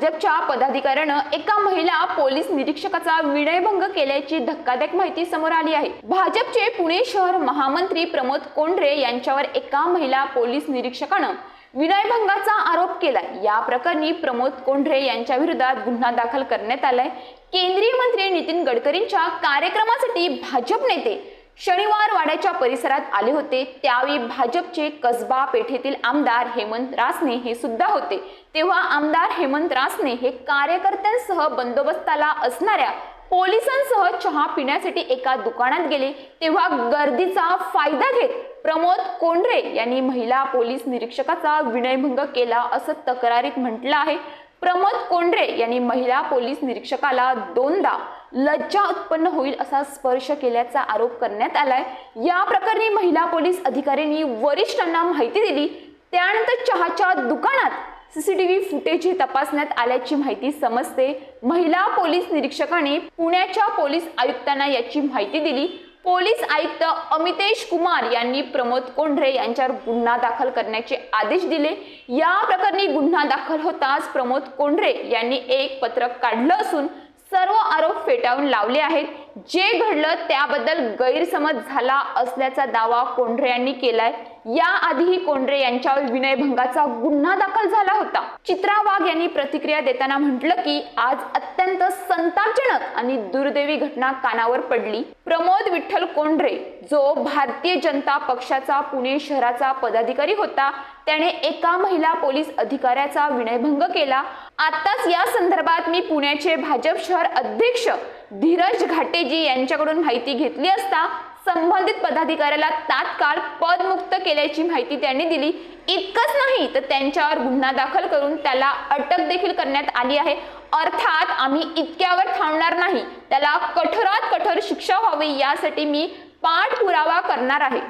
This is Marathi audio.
भाजपच्या पदाधिकाऱ्यानं एका महिला पोलीस निरीक्षकाचा विनयभंग केल्याची धक्कादायक माहिती समोर आली आहे. भाजपचे पुणे शहर महामंत्री प्रमोद कोंढरे यांच्यावर एका महिला पोलीस निरीक्षकानं विनयभंगाचा आरोप केलाय. या प्रकरणी प्रमोद कोंढरे यांच्या विरोधात गुन्हा दाखल करण्यात आलाय. केंद्रीय मंत्री नितीन गडकरींच्या कार्यक्रमासाठी भाजप नेते शनिवार वाड्याच्या परिसरात आले होते. त्यावेळी भाजपचे कसबा पेठेतील आमदार हेमंत रासने हे सुद्धा होते. तेव्हा आमदार हेमंत रासने हे कार्यकर्त्यांसह बंदोबस्ताला असणाऱ्या पोलिसांसह चहा पिण्यासाठी एका दुकानात गेले. तेव्हा गर्दीचा फायदा घेत प्रमोद कोंढरे यांनी महिला पोलीस निरीक्षकाचा विनयभंग केला असं तक्रारीत म्हटलं आहे. प्रमोद कोंढरे यांनी महिला पोलीस निरीक्षकाला दोनदा लज्जा उत्पन्न होईल असा स्पर्श केल्याचा आरोप करण्यात आलाय. या प्रकरणी महिला पोलीस अधिकाऱ्यांनी वरिष्ठांना माहिती दिली. त्यानंतर चहाच्या दुकानात सीसीटीव्ही फुटेज तपासण्यात आल्याची माहिती समजते. महिला पोलीस निरीक्षकाने पुण्याच्या पोलीस आयुक्तांना याची माहिती दिली. पोलीस आयुक्त अमितेश कुमार यांनी प्रमोद कोंढरे यांच्यावर गुन्हा दाखल करण्याचे आदेश दिले. या प्रकरणी गुन्हा दाखल होताच प्रमोद कोंढरे यांनी एक पत्रक काढलं असून सर्व आरोप फेटाळून लावले आहेत. जे घडलं त्याबद्दल गैरसमज झाला असल्याचा दावा कोंढरे यांनी केलाय. याआधीही कोंढरे यांच्यावर विनयभंगाचा गुन्हा दाखल झाला होता. चित्रा वाघ यांनी प्रतिक्रिया देताना म्हटलं की आज अत्यंत संतापजनक आणि दुर्दैवी घटना कानावर पडली. प्रमोद विठ्ठल कोंढरे जो भारतीय जनता पक्षाचा पुणे शहराचा पदाधिकारी होता त्याने एका महिला पोलीस अधिकाऱ्याचा विनयभंग केला. आताच या संदर्भात मी पुण्याचे भाजप शहर अध्यक्ष धीरज घाटेजी यांच्याकडून माहिती घेतली असता संबंधित पदाधिकाऱ्याला तात्काळ पदमुक्त केल्याची माहिती त्यांनी दिली. इतकंच नाही तर त्यांच्यावर गुन्हा दाखल करून त्याला अटक देखील करण्यात आली आहे. अर्थात आम्ही इतक्यावर थांबणार नाही. त्याला कठोरात कठोर शिक्षा व्हावी यासाठी मी पाठपुरावा करणार आहे.